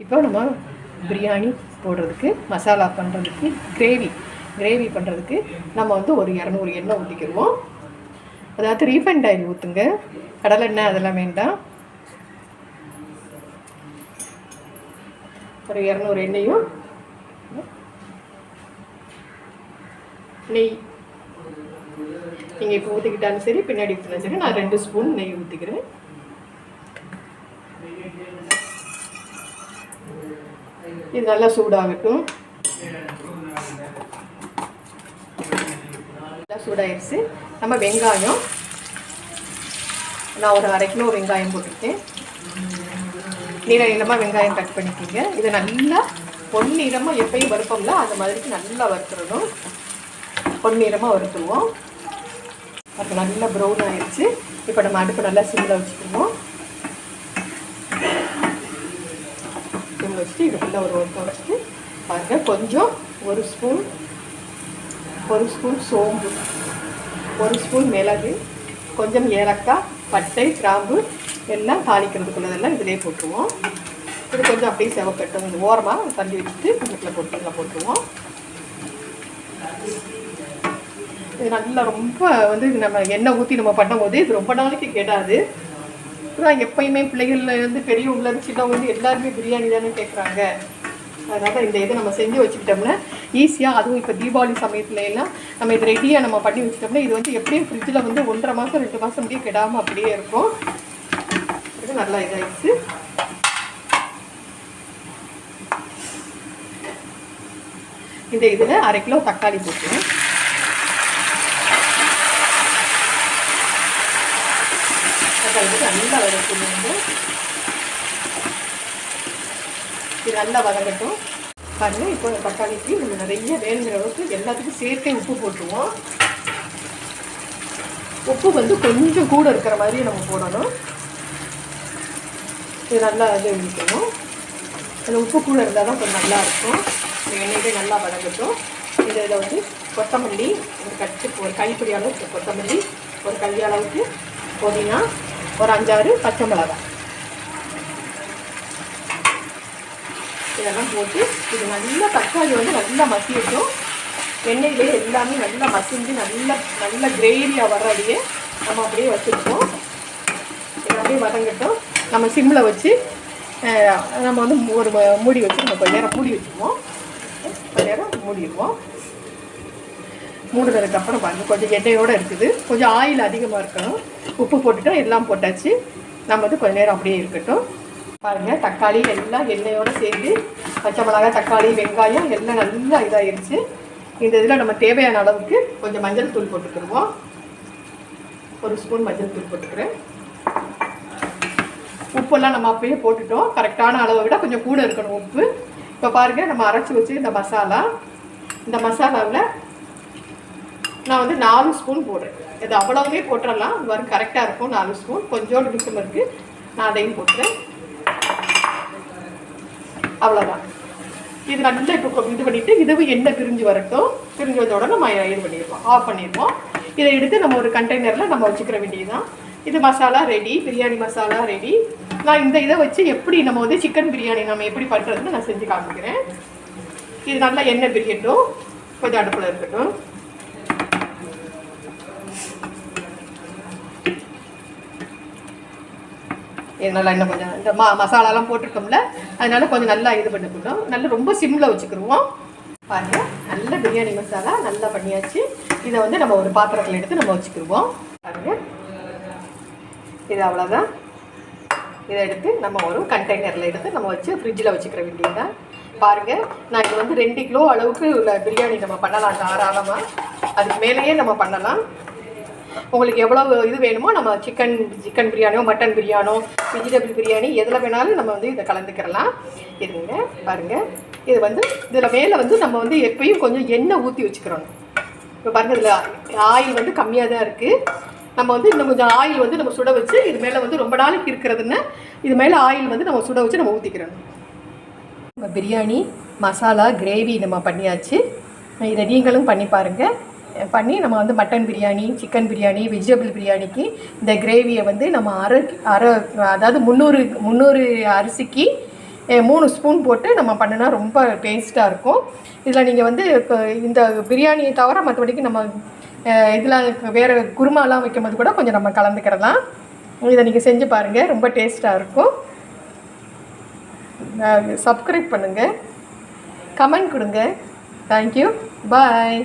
இப்போ நம்ம பிரியாணி போடுறதுக்கு மசாலா பண்ணுறதுக்கு கிரேவி கிரேவி பண்ணுறதுக்கு நம்ம வந்து ஒரு இரநூறு எண்ணெய் ஊற்றிக்கிடுவோம் அதாவது ரீஃபைண்ட் ஆயில் ஊற்றுங்க கடலெண்ணெய் அதெல்லாம் வேண்டாம். ஒரு இரநூறு எண்ணெயும் நெய். நீங்கள் இப்போ ஊற்றிக்கிட்டாலும் சரி பின்னாடி ஊற்றினாலும் சரி நான் ரெண்டு ஸ்பூன் நெய் ஊற்றிக்கிறேன் இது நல்லா சூடாகட்டும். நல்லா சூடாயிருச்சு. நம்ம வெங்காயம். நான் ஒரு அரை கிலோ வெங்காயம் போட்டிருக்கேன் நீள நீளமாக வெங்காயம் கட் பண்ணிக்கோங்க. இதை நல்லா பொன்னிறமாக எப்பயும் வறுப்போம்ல அந்த மாதிரிக்கு நல்லா வறுத்துடணும். பொன்னிறமாக வறுத்துருவோம். அப்போ நல்லா ப்ரௌன் ஆயிடுச்சு இப்போ நம்ம அடுப்பு நல்லா சிம்மில் வச்சுக்குவோம் சிம்மில் வச்சுட்டு இது ஒரு ஒருத்தம் வச்சுட்டு பாருங்கள் கொஞ்சம் ஒரு ஸ்பூன் ஒரு ஸ்பூன் சோம்பு ஒரு ஸ்பூன் மிளகு கொஞ்சம் ஏலக்காய் பட்டை கிராம்பு எல்லாம் தாளிக்கிறதுக்குள்ளதெல்லாம் இதிலே போட்டுருவோம். இது கொஞ்சம் அப்படியே செவக்கட்டும் இந்த ஓரமாக தள்ளி வச்சுட்டு வீட்டில் போட்டு போட்டுருவோம். இது நல்லா ரொம்ப வந்து நம்ம எண்ணெய் ஊற்றி நம்ம பண்ணும்போது இது ரொம்ப நாளைக்கு கெடாது. அப்புறம் எப்பயுமே பிள்ளைகள்லேருந்து பெரிய பெரியவங்கள சின்னவங்க வந்து எல்லாருமே பிரியாணி தானே கேட்குறாங்க அதனால் இந்த இதை நம்ம செஞ்சு வச்சுக்கிட்டோம்னா ஈஸியாக அதுவும் இப்போ தீபாவளி சமயத்துல எல்லாம் நம்ம இது ரெடியாக நம்ம பண்ணி வச்சுட்டோம்னா இது வந்து எப்படியும் ஃப்ரிட்ஜில் வந்து ஒன்றரை மாதம் ரெண்டு மாதம் முடியும் கெடாமல் அப்படியே இருக்கும். இது நல்லா இதாகிடுச்சு இந்த இதில் அரை கிலோ தக்காளி போட்டுருவேன் வந்து நல்லா வதக்கணும் இது நல்லா வதங்கட்டும். பாருங்க இப்போ தக்காளிக்கு நம்ம நிறைய வேணுங்கிற அளவுக்கு எல்லாத்துக்கும் சேர்த்தே உப்பு போட்டுருவோம். உப்பு வந்து கொஞ்சம் கூட இருக்கிற மாதிரி நம்ம போடணும். இது நல்லா இது இருக்கணும். அந்த உப்பு கூட இருந்தால் தான் கொஞ்சம் நல்லா இருக்கும். எண்ணெயிலே நல்லா வதங்கட்டும். இந்த இதில் வந்து கொத்தமல்லி ஒரு கட்டு ஒரு கைப்பிடி அளவுக்கு கொத்தமல்லி ஒரு கல்வி அளவுக்கு புதினா ஒரு அஞ்சாறு பச்சை மிளகாய் இதெல்லாம் போட்டு இது நல்லா தக்காளி வந்து நல்லா மசியட்டும். எண்ணெயிலே எல்லாமே நல்லா மசிஞ்சு நல்லா நல்ல கிரேவியாக வர்றதையே நம்ம அப்படியே வச்சுருக்கோம். எல்லாமே அப்படியே வதங்கட்டும். நம்ம சிம்மில் வச்சு நம்ம வந்து ஒரு மூடி வச்சு நம்ம கொஞ்ச நேரம் மூடி வச்சுக்குவோம் கொஞ்ச நேரம் மூடிடுவோம். மூடுனதுக்கு அப்புறம் பாருங்கள் கொஞ்சம் எண்ணெயோடு இருக்குது. கொஞ்சம் ஆயில் அதிகமாக இருக்கணும். உப்பு போட்டுட்டோம் எல்லாம் போட்டாச்சு. நம்ம வந்து கொஞ்ச நேரம் அப்படியே இருக்கட்டும். பாருங்கள் தக்காளி எல்லாம் எண்ணெயோடு சேர்ந்து பச்சை மிளகாய் தக்காளி வெங்காயம் எல்லாம் நல்லா இதாகிடுச்சு இந்த இதில் நம்ம தேவையான அளவுக்கு கொஞ்சம் மஞ்சள் தூள் போட்டுக்கிடுவோம். ஒரு ஸ்பூன் மஞ்சள் தூள் போட்டுக்கிறேன். உப்பெல்லாம் நம்ம அப்பயே போட்டுட்டோம். கரெக்டான அளவை விட கொஞ்சம் கூட இருக்கணும் உப்பு. இப்போ பாருங்கள் நம்ம அரைச்சி வச்சு இந்த மசாலா. இந்த மசாலாவில் நான் வந்து நாலு ஸ்பூன் போடுறேன். இது அவ்வளவுமே போட்டுடலாம் வரும் கரெக்டாக இருக்கும் நாலு ஸ்பூன். கொஞ்சோண்டு மிச்சம் இருக்குது நான் அதையும் போட்டுறேன். அவ்வளோதான் இது நல்லா இப்போ இது பண்ணிவிட்டு இதுவும் எண்ணெய் பிரிஞ்சு வரட்டும். பிரிஞ்சு வந்தோட நம்ம இது பண்ணிடுவோம். ஆஃப் பண்ணிடுவோம். இதை எடுத்து நம்ம ஒரு கண்டெய்னரில் நம்ம வச்சுக்கிற வேண்டியதுதான். இது மசாலா ரெடி பிரியாணி மசாலா ரெடி நான் இந்த இதை வச்சு எப்படி நம்ம வந்து சிக்கன் பிரியாணி நம்ம எப்படி பண்ணுறதுன்னு நான் செஞ்சு காமிக்கிறேன். இது நல்லா எண்ணெய் பிரியட்டும். கொஞ்சம் அடுப்பில் இருக்கட்டும். நல்லா இன்னும் கொஞ்சம் இந்த மா மசாலாலாம் போட்டிருக்கோம்ல அதனால கொஞ்சம் நல்லா இது பண்ணிக்கணும். நல்லா ரொம்ப சிம்மில் வச்சுக்கிருவோம். பாருங்கள் நல்ல பிரியாணி மசாலா நல்லா பண்ணியாச்சு. இதை வந்து நம்ம ஒரு பாத்திரத்தில் எடுத்து நம்ம வச்சுக்கிருவோம். பாருங்கள் இது அவ்வளோதான் இதை எடுத்து நம்ம ஒரு கண்டெய்னரில் எடுத்து நம்ம வச்சு ஃப்ரிட்ஜில் வச்சுக்கிற வேண்டியதுதான். பாருங்கள் நான் இது வந்து ரெண்டு கிலோ அளவுக்கு உள்ள பிரியாணி நம்ம பண்ணலாம் தாராளமாக அதுக்கு மேலேயே நம்ம பண்ணலாம். உங்களுக்கு எவ்வளவு இது வேணுமோ நம்ம சிக்கன் சிக்கன் பிரியாணியோ மட்டன் பிரியாணோ வெஜிடபிள் பிரியாணி எதில் வேணாலும் நம்ம வந்து இதை கலந்துக்கிறலாம் இருங்க பாருங்கள் இது வந்து இதில் மேலே வந்து நம்ம வந்து எப்பயும் கொஞ்சம் எண்ணெய் ஊற்றி வச்சுக்கிறோம் இப்போ பாருங்க இதில் ஆயில் வந்து கம்மியாக தான் இருக்குது நம்ம வந்து இன்னும் கொஞ்சம் ஆயில் வந்து நம்ம சுட வச்சு இது மேலே வந்து ரொம்ப நாளைக்கு இருக்கிறதுன்னு இது மேலே ஆயில் வந்து நம்ம சுட வச்சு நம்ம ஊற்றிக்கிறோம் நம்ம பிரியாணி மசாலா கிரேவி நம்ம பண்ணியாச்சு. இதை நீங்களும் பண்ணி பாருங்கள் பண்ணி நம்ம வந்து mutton biryani chicken biryani vegetable பிரியாணிக்கு இந்த கிரேவியை வந்து நம்ம அரை அரை அதாவது முந்நூறு முந்நூறு அரிசிக்கு மூணு ஸ்பூன் போட்டு நம்ம பண்ணினா ரொம்ப டேஸ்ட்டாக இருக்கும். இதில் நீங்கள் வந்து இந்த பிரியாணியை தவிர மற்றபடிக்கு நம்ம இதெல்லாம் வேறு குருமாலாம் வைக்கும்போது கூட கொஞ்சம் நம்ம கலந்துக்கிடலாம். இதை நீங்கள் செஞ்சு பாருங்கள் ரொம்ப டேஸ்ட்டாக இருக்கும். சப்ஸ்கிரைப் பண்ணுங்கள் கமெண்ட் கொடுங்க. Thank you bye